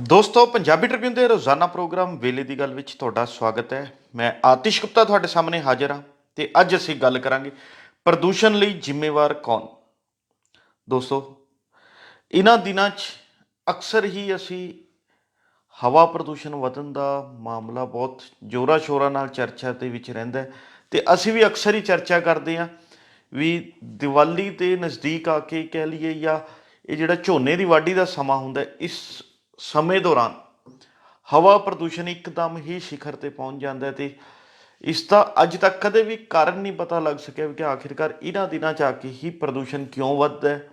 ਦੋਸਤੋ, ਪੰਜਾਬੀ ਟ੍ਰਿਬਿਊਨ ਦੇ ਰੋਜ਼ਾਨਾ ਪ੍ਰੋਗਰਾਮ ਵੇਲੇ ਦੀ ਗੱਲ ਵਿੱਚ ਤੁਹਾਡਾ ਸਵਾਗਤ ਹੈ। ਮੈਂ ਆਤਿਸ਼ ਗੁਪਤਾ ਤੁਹਾਡੇ ਸਾਹਮਣੇ ਹਾਜ਼ਰ ਹਾਂ ਤੇ ਅੱਜ ਅਸੀਂ ਗੱਲ ਕਰਾਂਗੇ ਪ੍ਰਦੂਸ਼ਣ ਲਈ ਜ਼ਿੰਮੇਵਾਰ ਕੌਣ? ਦੋਸਤੋ ਇਹਨਾਂ ਦਿਨਾਂ 'ਚ ਅਕਸਰ ਹੀ ਅਸੀਂ ਹਵਾ ਪ੍ਰਦੂਸ਼ਣ ਵਧਣ ਦਾ ਮਾਮਲਾ ਬਹੁਤ ਜ਼ੋਰਾਂ ਸ਼ੋਰਾਂ ਨਾਲ ਚਰਚਾ ਦੇ ਵਿੱਚ ਰਹਿੰਦਾ ਹੈ ਤੇ ਅਸੀਂ ਵੀ ਅਕਸਰ ਹੀ ਚਰਚਾ ਕਰਦੇ ਹਾਂ ਵੀ ਦੀਵਾਲੀ ਤੇ ਨਜ਼ਦੀਕ ਆ ਕੇ ਕਹਿ ਲਈਏ ਜਾਂ ਇਹ ਜਿਹੜਾ ਝੋਨੇ ਦੀ ਵਾਢੀ ਦਾ ਸਮਾਂ ਹੁੰਦਾ ਇਸ ਸਮੇਂ ਦੌਰਾਨ ਹਵਾ ਪ੍ਰਦੂਸ਼ਣ ਇੱਕਦਮ ਹੀ ਸਿਖਰ ਤੇ ਪਹੁੰਚ ਜਾਂਦਾ ਹੈ ਤੇ ਇਸ ਦਾ ਅੱਜ ਤੱਕ ਕਦੇ ਵੀ ਕਾਰਨ ਨਹੀਂ ਪਤਾ ਲੱਗ ਸਕਿਆ ਵੀ ਕਿ ਆਖਿਰਕਾਰ ਇਹਨਾਂ ਦਿਨਾਂ ਚ ਆ ਕੇ ਹੀ ਪ੍ਰਦੂਸ਼ਣ ਕਿਉਂ ਵੱਧਦਾ ਹੈ।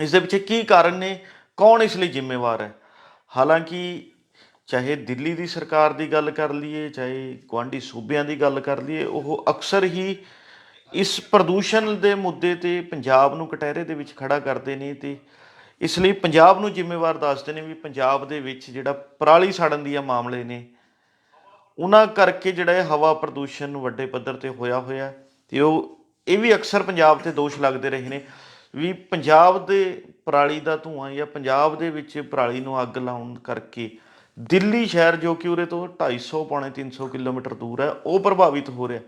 ਇਸ ਦੇ ਪਿੱਛੇ ਕੀ ਕਾਰਨ ਨੇ, ਕੌਣ ਇਸ ਲਈ ਜ਼ਿੰਮੇਵਾਰ ਹੈ? ਹਾਲਾਂਕਿ ਚਾਹੇ ਦਿੱਲੀ ਦੀ ਸਰਕਾਰ ਦੀ ਗੱਲ ਕਰ ਲਈਏ, ਚਾਹੇ ਗੁਆਂਢੀ ਸੂਬਿਆਂ ਦੀ ਗੱਲ ਕਰ ਲਈਏ, ਉਹ ਅਕਸਰ ਹੀ ਇਸ ਪ੍ਰਦੂਸ਼ਣ ਦੇ ਮੁੱਦੇ ਤੇ ਪੰਜਾਬ ਨੂੰ ਕਟਹਿਰੇ ਦੇ ਵਿੱਚ ਖੜਾ ਕਰਦੇ ਨੇ ਤੇ ਇਸ ਲਈ ਪੰਜਾਬ ਨੂੰ ਜ਼ਿੰਮੇਵਾਰ ਦੱਸਦੇ ਨੇ ਵੀ ਪੰਜਾਬ ਦੇ ਵਿੱਚ ਜਿਹੜਾ ਪਰਾਲੀ ਸਾੜਨ ਦੀਆਂ ਮਾਮਲੇ ਨੇ, ਉਹਨਾਂ ਕਰਕੇ ਜਿਹੜਾ ਇਹ ਹਵਾ ਪ੍ਰਦੂਸ਼ਣ ਵੱਡੇ ਪੱਧਰ ਤੇ ਹੋਇਆ ਹੋਇਆ ਹੈ ਤੇ ਉਹ, ਇਹ ਵੀ ਅਕਸਰ ਪੰਜਾਬ ਤੇ ਦੋਸ਼ ਲੱਗਦੇ ਰਹੇ ਨੇ ਵੀ ਪੰਜਾਬ ਦੇ ਪਰਾਲੀ ਦਾ ਧੂਆਂ ਜਾਂ ਪੰਜਾਬ ਦੇ ਵਿੱਚ ਪਰਾਲੀ ਨੂੰ ਅੱਗ ਲਾਉਣ ਕਰਕੇ ਦਿੱਲੀ ਸ਼ਹਿਰ ਜੋ ਕਿ ਉਰੇ ਤੋਂ 250 ਪੌਣੇ 300 ਕਿਲੋਮੀਟਰ ਦੂਰ ਹੈ, ਉਹ ਪ੍ਰਭਾਵਿਤ ਹੋ ਰਿਹਾ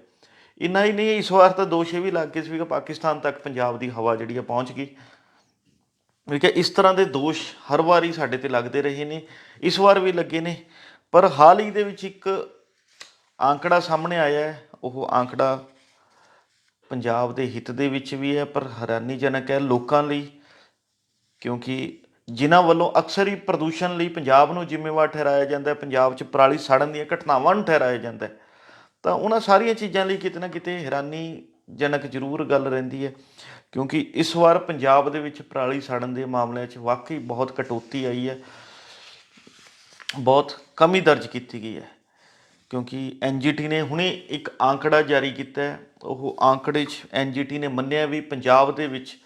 ਇੰਨਾ ਹੀ ਨਹੀਂ, ਇਸ ਵਾਰ ਤਾਂ ਦੋਸ਼ ਇਹ ਵੀ ਲੱਗ ਗਏ ਸੀ ਕਿ ਪਾਕਿਸਤਾਨ ਤੱਕ ਪੰਜਾਬ ਦੀ ਹਵਾ ਜਿਹੜੀ ਆ ਪਹੁੰਚ ਗਈ। ਵੀ ਕਿ ਇਸ ਤਰ੍ਹਾਂ ਦੇ ਦੋਸ਼ ਹਰ ਵਾਰੀ ਸਾਡੇ ਤੇ ਲੱਗਦੇ ਰਹੇ ਨੇ, ਇਸ ਵਾਰ ਵੀ ਲੱਗੇ ਨੇ। ਪਰ ਹਾਲ ਹੀ ਦੇ ਵਿੱਚ ਇੱਕ ਆંકੜਾ ਸਾਹਮਣੇ ਆਇਆ ਹੈ, ਉਹ ਆંકੜਾ ਪੰਜਾਬ ਦੇ ਹਿੱਤ ਦੇ ਵਿੱਚ ਵੀ ਹੈ, ਪਰ ਹੈਰਾਨੀਜਨਕ ਹੈ ਲੋਕਾਂ ਲਈ, ਕਿਉਂਕਿ ਜਿਨ੍ਹਾਂ ਵੱਲੋਂ ਅਕਸਰ ਹੀ ਪ੍ਰਦੂਸ਼ਣ ਲਈ ਪੰਜਾਬ ਨੂੰ ਜ਼ਿੰਮੇਵਾਰ ਠਹਿਰਾਇਆ ਜਾਂਦਾ ਹੈ, ਪੰਜਾਬ 'ਚ ਪਰਾਲੀ ਸਾੜਨ ਦੀਆਂ ਘਟਨਾਵਾਂ ਨੂੰ ਠਹਿਰਾਇਆ ਜਾਂਦਾ ਹੈ, ਤਾਂ ਉਹਨਾਂ ਸਾਰੀਆਂ ਚੀਜ਼ਾਂ ਲਈ ਕਿਤੇ ਨਾ ਕਿਤੇ ਹੈਰਾਨੀਜਨਕ ਜ਼ਰੂਰ ਗੱਲ ਰਹਿੰਦੀ ਹੈ। ਕਿਉਂਕਿ ਇਸ ਵਾਰ ਪੰਜਾਬ ਦੇ ਵਿੱਚ ਪਰਾਲੀ ਸਾੜਨ ਦੇ ਮਾਮਲਿਆਂ 'ਚ ਵਾਕਈ ਬਹੁਤ ਕਟੌਤੀ ਆਈ ਹੈ। ਬਹੁਤ ਕਮੀ ਦਰਜ ਕੀਤੀ ਗਈ ਹੈ। ਕਿਉਂਕਿ ਐਨਜੀਟੀ ਨੇ ਹੁਣੇ ਇੱਕ ਆંકੜਾ ਜਾਰੀ ਕੀਤਾ ਹੈ। ਉਹ ਆંકੜੇ 'ਚ ਐਨਜੀਟੀ ਨੇ ਮੰਨਿਆ ਵੀ ਪੰਜਾਬ ਦੇ ਵਿੱਚ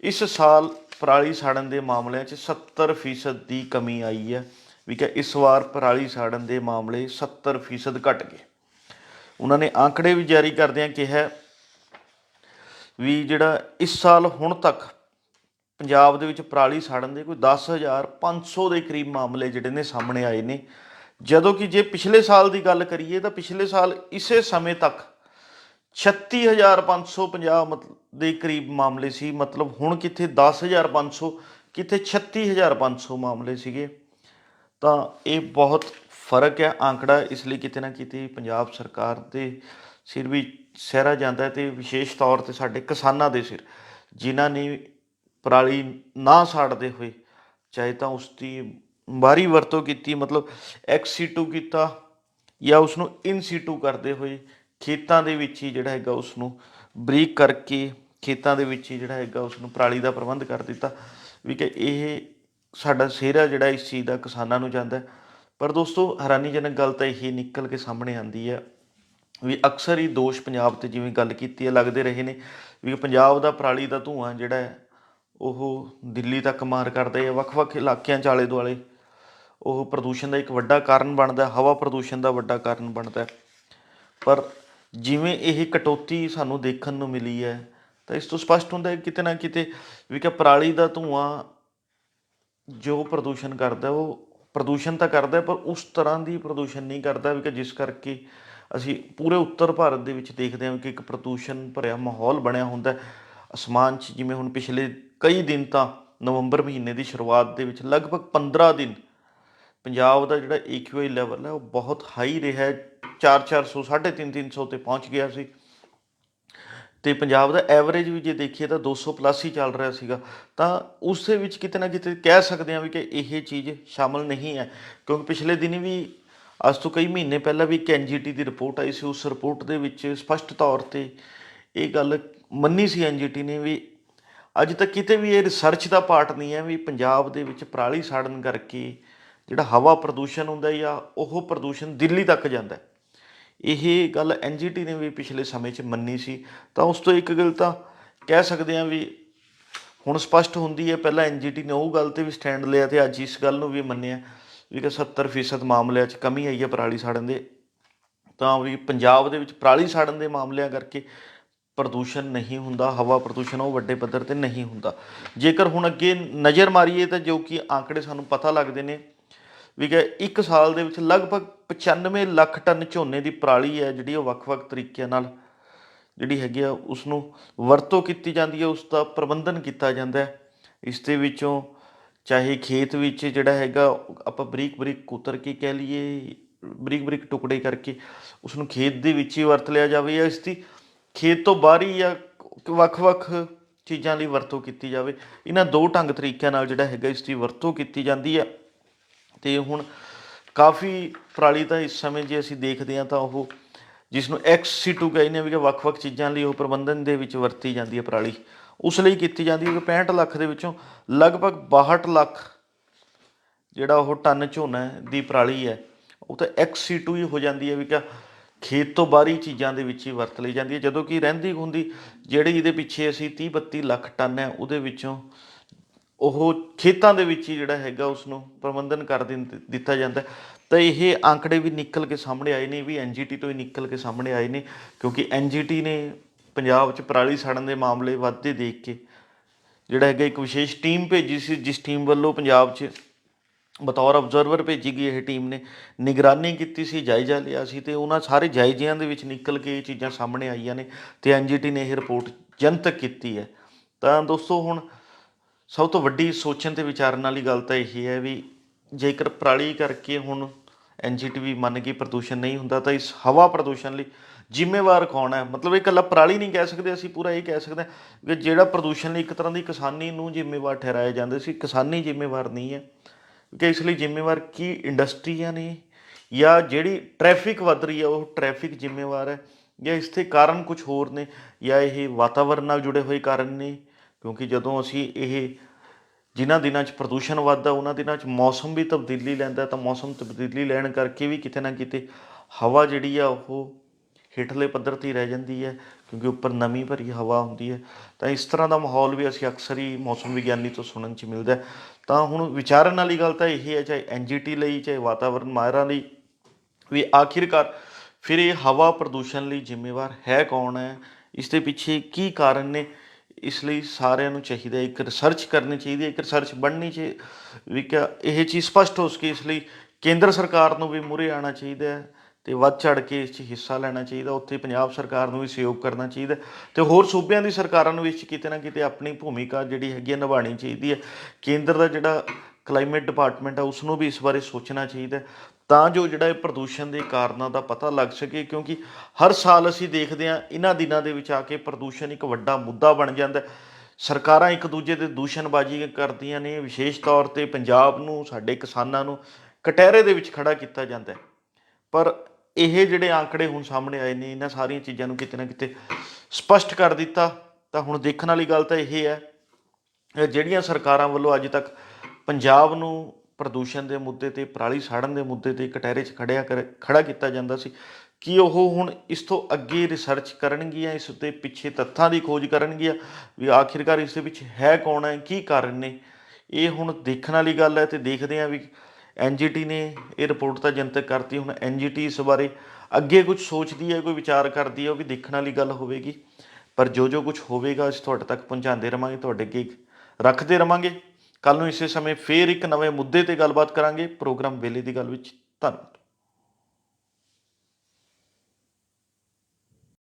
ਇਸ ਸਾਲ ਪਰਾਲੀ ਸਾੜਨ ਦੇ ਮਾਮਲਿਆਂ 'ਚ 70% ਦੀ ਕਮੀ ਆਈ ਹੈ। ਵੀ ਕਿ ਇਸ ਵਾਰ ਪਰਾਲੀ ਸਾੜਨ ਦੇ ਮਾਮਲੇ 70% ਘਟ ਗਏ। ਉਹਨਾਂ ਨੇ ਆંકੜੇ ਵੀ ਜਾਰੀ ਕਰਦਿਆਂ ਕਿਹਾ ਵੀ ਜਿਹੜਾ ਇਸ ਸਾਲ ਹੁਣ ਤੱਕ ਪੰਜਾਬ ਦੇ ਵਿੱਚ ਪਰਾਲੀ ਸਾੜਨ ਦੇ ਕੋਈ 10500 ਦੇ ਕਰੀਬ ਮਾਮਲੇ ਜਿਹੜੇ ਨੇ ਸਾਹਮਣੇ ਆਏ ਨੇ। ਜਦੋਂ ਕਿ ਜੇ ਪਿਛਲੇ ਸਾਲ ਦੀ ਗੱਲ ਕਰੀਏ ਤਾਂ ਪਿਛਲੇ ਸਾਲ ਇਸੇ ਸਮੇਂ ਤੱਕ 36550 ਮਤਲਬ ਦੇ ਕਰੀਬ ਮਾਮਲੇ ਸੀ। ਮਤਲਬ ਹੁਣ ਕਿੱਥੇ 10500 ਕਿੱਥੇ 36500 ਮਾਮਲੇ ਸੀਗੇ। ਤਾਂ ਇਹ ਬਹੁਤ ਫ਼ਰਕ ਹੈ ਆંકੜਾ ਇਸ ਲਈ ਕਿਤੇ ਨਾ ਕਿਤੇ ਪੰਜਾਬ ਸਰਕਾਰ ਦੇ ਸਿਰ ਵੀ ਸਹਿਰਾ ਜਾਂਦਾ ਹੈ ਤੇ ਵਿਸ਼ੇਸ਼ ਤੌਰ ਤੇ ਸਾਡੇ ਕਿਸਾਨਾਂ ਦੇ ਸਿਰ, ਜਿਨ੍ਹਾਂ ਨੇ ਪਰਾਲੀ ਨਾ ਸਾੜਦੇ ਹੋਏ ਚਾਹੇ ਤਾਂ ਉਸ ਦੀ ਬਾਰੀ ਵਰਤੋਂ ਕੀਤੀ, ਮਤਲਬ ਐਕਸਸੀਟੂ ਕੀਤਾ ਜਾਂ ਉਸ ਨੂੰ ਇਨ ਕਰਦੇ ਹੋਏ ਖੇਤਾਂ ਦੇ ਵਿੱਚ ਹੀ ਜਿਹੜਾ ਹੈਗਾ ਉਸ ਨੂੰ ਬਰੀਕ ਕਰਕੇ ਖੇਤਾਂ ਦੇ ਵਿੱਚ ਹੀ ਜਿਹੜਾ ਹੈਗਾ ਉਸ ਨੂੰ ਪਰਾਲੀ ਦਾ ਪ੍ਰਬੰਧ ਕਰ ਦਿੱਤਾ। ਵੀ ਕਿ ਇਹ ਸਾਡਾ ਸਿਹਰਾ ਜਿਹੜਾ ਇਸ ਚੀਜ਼ ਦਾ ਕਿਸਾਨਾਂ ਨੂੰ ਜਾਂਦਾ ਪਰ ਦੋਸਤੋ, ਹੈਰਾਨੀਜਨਕ ਗੱਲ ਤਾਂ ਇਹ ਨਿਕਲ ਕੇ ਸਾਹਮਣੇ ਆਂਦੀ ਹੈ। ਵੀ ਅਕਸਰ ਹੀ ਦੋਸ਼ ਪੰਜਾਬ ਤੇ ਜਿਵੇਂ ਗੱਲ ਕੀਤੀ ਹੈ, ਲੱਗਦੇ ਰਹੇ ਨੇ ਵੀ ਪੰਜਾਬ ਦਾ ਪਰਾਲੀ ਦਾ ਧੂਆਂ ਜਿਹੜਾ ਹੈ, ਉਹ ਦਿੱਲੀ ਤੱਕ ਮਾਰ ਕਰਦੇ ਆ ਵੱਖ-ਵੱਖ ਇਲਾਕਿਆਂ ਚ ਆਲੇ ਦੁਆਲੇ ਉਹ ਪ੍ਰਦੂਸ਼ਣ ਦਾ ਇੱਕ ਵੱਡਾ ਕਾਰਨ ਬਣਦਾ ਹਵਾ ਪ੍ਰਦੂਸ਼ਣ ਦਾ ਵੱਡਾ ਕਾਰਨ ਬਣਦਾ ਪਰ ਜਿਵੇਂ ਇਹ ਕਟੌਤੀ ਸਾਨੂੰ ਦੇਖਣ ਨੂੰ ਮਿਲੀ ਹੈ, ਤਾਂ ਇਸ ਤੋਂ ਸਪਸ਼ਟ ਹੁੰਦਾ ਹੈ ਕਿਤੇ ਨਾ ਕਿਤੇ ਵੀ ਕਿ ਪਰਾਲੀ ਦਾ ਧੂਆਂ ਜੋ ਪ੍ਰਦੂਸ਼ਣ ਕਰਦਾ ਉਹ ਪ੍ਰਦੂਸ਼ਣ ਤਾਂ ਕਰਦਾ ਪਰ ਉਸ ਤਰ੍ਹਾਂ ਦੀ ਪ੍ਰਦੂਸ਼ਣ ਨਹੀਂ ਕਰਦਾ ਵੀ ਕਿ ਜਿਸ ਕਰਕੇ ਅਸੀਂ ਪੂਰੇ ਉੱਤਰ ਭਾਰਤ ਦੇ ਵਿੱਚ ਦੇਖਦੇ ਹਾਂ ਕਿ ਇੱਕ ਪ੍ਰਦੂਸ਼ਣ ਭਰਿਆ ਮਾਹੌਲ ਬਣਿਆ ਹੁੰਦਾ ਅਸਮਾਨ 'ਚ ਜਿਵੇਂ ਹੁਣ ਪਿਛਲੇ ਕਈ ਦਿਨ ਤਾਂ ਨਵੰਬਰ ਮਹੀਨੇ ਦੀ ਸ਼ੁਰੂਆਤ ਦੇ ਵਿੱਚ ਲਗਭਗ 15 ਦਿਨ ਪੰਜਾਬ ਦਾ ਜਿਹੜਾ ਏਕਿਊਆਈ ਲੈਵਲ ਹੈ, ਉਹ ਬਹੁਤ ਹਾਈ ਰਿਹਾ ਹੈ। 4-400 350 ਤੇ ਪਹੁੰਚ ਗਿਆ ਸੀ। ਤੇ ਪੰਜਾਬ ਦਾ ਐਵਰੇਜ ਵੀ ਜੇ ਦੇਖੀਏ ਤਾਂ 200 ਪਲੱਸ ਹੀ ਚੱਲ ਰਿਹਾ ਸੀਗਾ। ਤਾਂ ਉਸ ਦੇ ਵਿੱਚ ਕਿਤੇ ਨਾ ਕਿਤੇ ਕਹਿ ਸਕਦੇ ਹਾਂ ਵੀ ਕਿ ਇਹ ਚੀਜ਼ ਸ਼ਾਮਲ ਨਹੀਂ ਹੈ। ਕਿਉਂਕਿ ਪਿਛਲੇ ਦਿਨੀ ਵੀ ਅੱਜ ਤੋਂ ਕਈ ਮਹੀਨੇ ਪਹਿਲਾਂ ਵੀ ਇੱਕ ਐਨਜੀਟੀ ਦੀ ਰਿਪੋਰਟ ਆਈ ਸੀ, ਉਸ ਰਿਪੋਰਟ ਦੇ ਵਿੱਚ ਸਪਸ਼ਟ ਤੌਰ ਤੇ ਇਹ ਗੱਲ ਮੰਨੀ ਸੀ ਐਨਜੀਟੀ ਨੇ ਵੀ ਅੱਜ ਤੱਕ ਕਿਤੇ ਵੀ ਇਹ ਰਿਸਰਚ ਦਾ ਪਾਰਟ ਨਹੀਂ ਹੈ ਵੀ ਪੰਜਾਬ ਦੇ ਵਿੱਚ ਪਰਾਲੀ ਸਾੜਨ ਕਰਕੇ ਜਿਹੜਾ ਹਵਾ ਪ੍ਰਦੂਸ਼ਣ ਹੁੰਦਾ ਹੈ ਜਾਂ ਉਹ ਪ੍ਰਦੂਸ਼ਣ ਦਿੱਲੀ ਤੱਕ ਜਾਂਦਾ ਇਹ ਗੱਲ ਐਨਜੀਟੀ ਨੇ ਵੀ ਪਿਛਲੇ ਸਮੇਂ 'ਚ ਮੰਨੀ ਸੀ। ਤਾਂ ਉਸ ਤੋਂ ਇੱਕ ਗੱਲ ਤਾਂ ਕਹਿ ਸਕਦੇ ਹਾਂ ਵੀ ਹੁਣ ਸਪਸ਼ਟ ਹੁੰਦੀ ਹੈ, ਪਹਿਲਾਂ ਐਨਜੀਟੀ ਨੇ ਉਹ ਗੱਲ ਤੇ ਵੀ ਸਟੈਂਡ ਲਿਆ ਤੇ ਅੱਜ ਇਸ ਗੱਲ ਨੂੰ ਵੀ ਮੰਨਿਆ। ਵੀ ਕਿ 70% ਮਾਮਲਿਆਂ 'ਚ ਕਮੀ ਆਈ ਹੈ ਪਰਾਲੀ ਸਾੜਨ ਦੇ। ਤਾਂ ਵੀ ਪੰਜਾਬ ਦੇ ਵਿੱਚ ਪਰਾਲੀ ਸਾੜਨ ਦੇ ਮਾਮਲਿਆਂ ਕਰਕੇ ਪ੍ਰਦੂਸ਼ਣ ਨਹੀਂ ਹੁੰਦਾ, ਹਵਾ ਪ੍ਰਦੂਸ਼ਣ ਉਹ ਵੱਡੇ ਪੱਧਰ ਤੇ ਨਹੀਂ ਹੁੰਦਾ। ਜੇਕਰ ਹੁਣ ਅੱਗੇ ਨਜ਼ਰ ਮਾਰੀਏ ਤਾਂ ਜੋ ਕਿ ਆંકੜੇ ਸਾਨੂੰ ਪਤਾ ਲੱਗਦੇ ਨੇ ਵੀ ਕਿ ਇੱਕ ਸਾਲ ਦੇ ਵਿੱਚ ਲਗਭਗ 95 ਲੱਖ ਟਨ ਝੋਨੇ ਦੀ ਪਰਾਲੀ ਹੈ ਜਿਹੜੀ ਉਹ ਵੱਖ-ਵੱਖ ਤਰੀਕਿਆਂ ਨਾਲ ਜਿਹੜੀ ਹੈਗੀ ਆ ਉਸ ਨੂੰ ਵਰਤੋਂ ਕੀਤੀ ਜਾਂਦੀ ਹੈ ਉਸ ਦਾ ਪ੍ਰਬੰਧਨ ਕੀਤਾ ਜਾਂਦਾ ਹੈ। ਇਸ ਦੇ ਵਿੱਚੋਂ ਚਾਹੇ ਖੇਤ ਵਿੱਚ ਜਿਹੜਾ ਹੈਗਾ, ਆਪਾਂ ਬਰੀਕ ਬਰੀਕ ਕੁਤਰ ਕੇ ਕਹਿ ਲਈਏ, ਬਰੀਕ ਬਰੀਕ ਟੁਕੜੇ ਕਰਕੇ ਉਸ ਨੂੰ ਖੇਤ ਦੇ ਵਿੱਚ ਹੀ ਵਰਤ ਲਿਆ ਜਾਵੇ ਜਾਂ ਇਸ ਦੀ ਖੇਤ ਤੋਂ ਬਾਹਰੀ ਜਾਂ ਵੱਖ-ਵੱਖ ਚੀਜ਼ਾਂ ਲਈ ਵਰਤੋਂ ਕੀਤੀ ਜਾਵੇ। ਇਹਨਾਂ ਦੋ ਢੰਗ ਤਰੀਕਿਆਂ ਨਾਲ ਜਿਹੜਾ ਹੈਗਾ ਇਸ ਦੀ ਵਰਤੋਂ ਕੀਤੀ ਜਾਂਦੀ ਹੈ। ਤੇ ਹੁਣ ਕਾਫੀ ਪਰਾਲੀ ਤਾਂ ਇਸ ਸਮੇਂ ਜੇ ਅਸੀਂ ਦੇਖਦੇ ਹਾਂ ਤਾਂ ਉਹ ਜਿਸ ਨੂੰ XC2 ਕਹਿੰਦੇ ਆ ਵੀ ਕਿ ਵੱਖ-ਵੱਖ ਚੀਜ਼ਾਂ ਲਈ ਉਹ ਪ੍ਰਬੰਧਨ ਦੇ ਵਿੱਚ ਵਰਤੀ ਜਾਂਦੀ ਹੈ ਪਰਾਲੀ। ਉਸ ਲਈ ਕੀਤੀ ਜਾਂਦੀ ਹੈ ਕਿ 65 ਲੱਖ ਦੇ ਵਿੱਚੋਂ ਲਗਭਗ 62 ਲੱਖ ਜਿਹੜਾ ਉਹ ਟਨ ਝੋਨਾ ਦੀ ਪਰਾਲੀ ਹੈ, ਉਹ ਤਾਂ XC2 ਹੀ ਹੋ ਜਾਂਦੀ ਹੈ ਵੀ ਕਿ ਖੇਤ ਤੋਂ ਬਾਹਰੀ ਚੀਜ਼ਾਂ ਦੇ ਵਿੱਚ ਹੀ ਵਰਤ ਲਈ ਜਾਂਦੀ ਹੈ। ਜਦੋਂ ਕਿ ਰਹਿੰਦੀ ਹੁੰਦੀ ਜਿਹੜੀ ਇਹਦੇ ਪਿੱਛੇ ਅਸੀਂ 30 32 ਲੱਖ ਟਨ ਹੈ, ਉਹਦੇ ਵਿੱਚੋਂ ਉਹ ਖੇਤਾਂ ਦੇ ਵਿੱਚ ਹੀ ਜਿਹੜਾ ਹੈਗਾ ਉਸ ਨੂੰ ਪ੍ਰਬੰਧਨ ਕਰ ਦਿੰ- ਦਿੱਤਾ ਜਾਂਦਾ ਤਾਂ ਇਹ ਆંકੜੇ ਵੀ ਨਿਕਲ ਕੇ ਸਾਹਮਣੇ ਆਏ ਨੇ ਵੀ ਐਨਜੀਟੀ ਤੋਂ ਹੀ ਨਿਕਲ ਕੇ ਸਾਹਮਣੇ ਆਏ ਨੇ, ਕਿਉਂਕਿ ਐਨਜੀਟੀ ਨੇ ਪੰਜਾਬ 'ਚ ਪਰਾਲੀ ਸਾੜਨ ਦੇ ਮਾਮਲੇ ਵੱਧਦੇ ਦੇਖ ਕੇ ਜਿਹੜਾ ਹੈਗਾ ਇੱਕ ਵਿਸ਼ੇਸ਼ ਟੀਮ ਭੇਜੀ ਸੀ, ਜਿਸ ਟੀਮ ਵੱਲੋਂ ਪੰਜਾਬ 'ਚ ਬਤੌਰ ਆਬਜ਼ਰਵਰ ਭੇਜੀ ਗਈ ਇਹ ਟੀਮ ਨੇ, ਨਿਗਰਾਨੀ ਕੀਤੀ ਸੀ, ਜਾਇਜ਼ਾ ਲਿਆ ਸੀ ਤੇ ਉਹਨਾਂ ਸਾਰੇ ਜਾਇਜ਼ਿਆਂ ਦੇ ਵਿੱਚ ਨਿਕਲ ਕੇ ਇਹ ਚੀਜ਼ਾਂ ਸਾਹਮਣੇ ਆਈਆਂ ਨੇ ਤੇ ਐਨਜੀਟੀ ਨੇ ਇਹ ਰਿਪੋਰਟ ਜਨਤਕ ਕੀਤੀ ਹੈ। ਤਾਂ ਦੋਸਤੋ ਹੁਣ ਸਭ ਤੋਂ ਵੱਡੀ ਸੋਚਣ ਤੇ ਵਿਚਾਰਨ ਵਾਲੀ ਗੱਲ ਤਾਂ ਇਹ ਹੈ ਵੀ ਜੇਕਰ ਪਰਾਲੀ ਕਰਕੇ ਹੁਣ ਐਨਜੀਟੀ ਵੀ ਮੰਨ ਗਈ ਪ੍ਰਦੂਸ਼ਣ ਨਹੀਂ ਹੁੰਦਾ ਤਾਂ ਇਸ ਹਵਾ ਪ੍ਰਦੂਸ਼ਣ ਲਈ ਜ਼ਿੰਮੇਵਾਰ ਕੌਣ ਹੈ? ਮਤਲਬ ਇਹ ਇਕੱਲਾ ਪਰਾਲੀ ਨਹੀਂ ਕਹਿ ਸਕਦੇ, ਅਸੀਂ ਪੂਰਾ ਇਹ ਕਹਿ ਸਕਦੇ ਹਾਂ ਕਿ ਜਿਹੜਾ ਪ੍ਰਦੂਸ਼ਣ ਲਈ ਇੱਕ ਤਰ੍ਹਾਂ ਦੀ ਕਿਸਾਨੀ ਨੂੰ ਜ਼ਿੰਮੇਵਾਰ ਠਹਿਰਾਇਆ ਜਾਂਦਾ ਸੀ, ਕਿਸਾਨੀ ਜ਼ਿੰਮੇਵਾਰ ਨਹੀਂ ਹੈ। ਕਿ ਇਸ ਲਈ ਜ਼ਿੰਮੇਵਾਰ ਕੀ ਇੰਡਸਟਰੀਆਂ ਨੇ ਜਾਂ ਜਿਹੜੀ ਟ੍ਰੈਫਿਕ ਵੱਧ ਰਹੀ ਹੈ, ਉਹ ਟ੍ਰੈਫਿਕ ਜ਼ਿੰਮੇਵਾਰ ਹੈ ਜਾਂ ਇਸ 'ਤੇ ਕਾਰਨ ਕੁਝ ਹੋਰ ਨੇ ਜਾਂ ਇਹ ਵਾਤਾਵਰਣ ਨਾਲ ਜੁੜੇ ਹੋਏ ਕਾਰਨ ਨੇ? ਕਿਉਂਕਿ ਜਦੋਂ ਅਸੀਂ ਇਹ ਜਿਨ੍ਹਾਂ ਦਿਨਾਂ 'ਚ ਪ੍ਰਦੂਸ਼ਣ ਵੱਧਦਾ, ਉਹਨਾਂ ਦਿਨਾਂ 'ਚ ਮੌਸਮ ਵੀ ਤਬਦੀਲੀ ਲੈਂਦਾ ਤਾਂ ਮੌਸਮ ਤਬਦੀਲੀ ਲੈਣ ਕਰਕੇ ਵੀ ਕਿਤੇ ਨਾ ਕਿਤੇ ਹਵਾ ਜਿਹੜੀ ਆ, ਉਹ ਹੇਠਲੇ ਪੱਧਰ ਤੇ ਰਹਿ ਜਾਂਦੀ ਹੈ, ਕਿਉਂਕਿ ਉੱਪਰ ਨਮੀ ਭਰੀ ਹਵਾ ਹੁੰਦੀ ਹੈ। ਤਾਂ ਇਸ ਤਰ੍ਹਾਂ ਦਾ ਮਾਹੌਲ ਵੀ ਅਸੀਂ ਅਕਸਰ ਹੀ ਮੌਸਮ ਵਿਗਿਆਨੀ ਤੋਂ ਸੁਣਨ 'ਚ ਮਿਲਦਾ ਤਾਂ ਹੁਣ ਵਿਚਾਰਨ ਵਾਲੀ ਗੱਲ ਤਾਂ ਇਹ ਹੈ, ਚਾਹੇ ਐਨਜੀਟੀ ਲਈ, ਚਾਹੇ ਵਾਤਾਵਰਣ ਮਾਹਿਰਾਂ ਲਈ, ਵੀ ਆਖਿਰਕਾਰ ਫਿਰ ਇਹ ਹਵਾ ਪ੍ਰਦੂਸ਼ਣ ਲਈ ਜ਼ਿੰਮੇਵਾਰ ਹੈ ਕੌਣ ਹੈ? ਇਸ ਦੇ ਪਿੱਛੇ ਕੀ ਕਾਰਨ ਨੇ? ਇਸ ਲਈ ਸਾਰਿਆਂ ਨੂੰ ਚਾਹੀਦਾ ਇੱਕ ਰਿਸਰਚ ਕਰਨੀ ਚਾਹੀਦੀ ਹੈ, ਇੱਕ ਰਿਸਰਚ ਬਣਨੀ ਚਾਹੀ, ਵੀ ਕਿ ਇਹ ਚੀਜ਼ ਸਪਸ਼ਟ ਹੋ ਸਕੇ ਇਸ ਲਈ। ਕੇਂਦਰ ਸਰਕਾਰ ਨੂੰ ਵੀ ਮੂਹਰੇ ਆਉਣਾ ਚਾਹੀਦਾ ਹੈ। ਤੇ ਵੱਧ ਚੜ ਕੇ ਇਸ 'ਚ ਹਿੱਸਾ ਲੈਣਾ ਚਾਹੀਦਾ, ਉੱਥੇ ਪੰਜਾਬ ਸਰਕਾਰ ਨੂੰ ਵੀ ਸਹਿਯੋਗ ਕਰਨਾ ਚਾਹੀਦਾ ਤੇ ਹੋਰ ਸੂਬਿਆਂ ਦੀ ਸਰਕਾਰਾਂ ਨੂੰ ਇਸ 'ਚ ਕਿਤੇ ਨਾ ਕਿਤੇ ਆਪਣੀ ਭੂਮਿਕਾ ਜਿਹੜੀ ਹੈਗੀ ਹੈ ਨਿਭਾਉਣੀ ਚਾਹੀਦੀ ਹੈ। ਕੇਂਦਰ ਦਾ ਜਿਹੜਾ ਕਲਾਈਮੇਟ ਡਿਪਾਰਟਮੈਂਟ ਹੈ ਉਸ ਨੂੰ ਵੀ ਇਸ ਬਾਰੇ ਸੋਚਣਾ ਚਾਹੀਦਾ ਤਾਂ ਜੋ ਜਿਹੜਾ ਇਹ ਪ੍ਰਦੂਸ਼ਣ ਦੇ ਕਾਰਨਾਂ ਦਾ ਪਤਾ ਲੱਗ ਸਕੇ ਕਿਉਂਕਿ ਹਰ ਸਾਲ ਅਸੀਂ ਦੇਖਦੇ ਹਾਂ ਇਹਨਾਂ ਦਿਨਾਂ ਦੇ ਵਿੱਚ ਆ ਕੇ ਪ੍ਰਦੂਸ਼ਣ ਇੱਕ ਵੱਡਾ ਮੁੱਦਾ ਬਣ ਜਾਂਦਾ ਸਰਕਾਰਾਂ ਇੱਕ ਦੂਜੇ ਤੇ ਦੂਸ਼ਣਬਾਜ਼ੀ ਕਰਦੀਆਂ ਨੇ, ਵਿਸ਼ੇਸ਼ ਤੌਰ ਤੇ ਪੰਜਾਬ ਨੂੰ, ਸਾਡੇ ਕਿਸਾਨਾਂ ਨੂੰ ਕਟਹਿਰੇ ਦੇ ਵਿੱਚ ਖੜਾ ਕੀਤਾ ਜਾਂਦਾ ਪਰ ਇਹ ਜਿਹੜੇ ਆંકੜੇ ਹੁਣ ਸਾਹਮਣੇ ਆਏ ਨੇ, ਇਹਨਾਂ ਸਾਰੀਆਂ ਚੀਜ਼ਾਂ ਨੂੰ ਕਿਤੇ ਨਾ ਕਿਤੇ ਸਪਸ਼ਟ ਕਰ ਦਿੱਤਾ। ਤਾਂ ਹੁਣ ਦੇਖਣ ਵਾਲੀ ਗੱਲ ਤਾਂ ਇਹ ਹੈ ਜਿਹੜੀਆਂ ਸਰਕਾਰਾਂ ਵੱਲੋਂ ਅੱਜ ਤੱਕ ਪੰਜਾਬ ਨੂੰ ਪ੍ਰਦੂਸ਼ਣ ਦੇ ਮੁੱਦੇ ਤੇ, ਪਰਾਲੀ ਸਾੜਨ ਦੇ ਮੁੱਦੇ ਤੇ ਕਟਹਿਰੇ 'ਚ ਖੜਿਆ ਕਰ, ਖੜਾ ਕੀਤਾ ਜਾਂਦਾ ਸੀ, ਕਿ ਉਹ ਹੁਣ ਇਸ ਤੋਂ ਅੱਗੇ ਰਿਸਰਚ ਕਰਨਗੀਆਂ, ਇਸ ਉੱਤੇ ਪਿੱਛੇ ਤੱਥਾਂ ਦੀ ਖੋਜ ਕਰਨਗੀਆਂ, ਵੀ ਆਖਿਰਕਾਰ ਇਸ ਦੇ ਵਿੱਚ ਹੈ ਕੌਣ ਹੈ, ਕੀ ਕਾਰਨ ਨੇ? ਇਹ ਹੁਣ ਦੇਖਣ ਵਾਲੀ ਗੱਲ ਹੈ ਤੇ ਦੇਖਦੇ ਹਾਂ ਵੀ ਐਨਜੀਟੀ ਨੇ ਇਹ ਰਿਪੋਰਟ ਤਾਂ ਜਨਤਕ ਕਰਤੀ, ਹੁਣ ਐਨਜੀਟੀ ਇਸ ਬਾਰੇ ਅੱਗੇ ਕੁਝ ਸੋਚਦੀ ਹੈ, ਕੋਈ ਵਿਚਾਰ ਕਰਦੀ ਹੈ, ਉਹ ਵੀ ਦੇਖਣ ਵਾਲੀ ਗੱਲ ਹੋਵੇਗੀ। ਪਰ ਜੋ ਜੋ ਕੁਝ ਹੋਵੇਗਾ, ਅਸੀਂ ਤੁਹਾਡੇ ਤੱਕ ਪਹੁੰਚਾਉਂਦੇ ਰਵਾਂਗੇ, ਤੁਹਾਡੇ ਅੱਗੇ ਰੱਖਦੇ ਰਵਾਂਗੇ। ਕੱਲ ਨੂੰ ਇਸੇ ਸਮੇਂ ਫੇਰ ਇੱਕ ਨਵੇਂ ਮੁੱਦੇ ਤੇ ਗੱਲਬਾਤ ਕਰਾਂਗੇ। ਪ੍ਰੋਗਰਾਮ ਵੇਲੇ ਦੀ ਗੱਲ ਵਿੱਚ ਧੰਨਵਾਦ।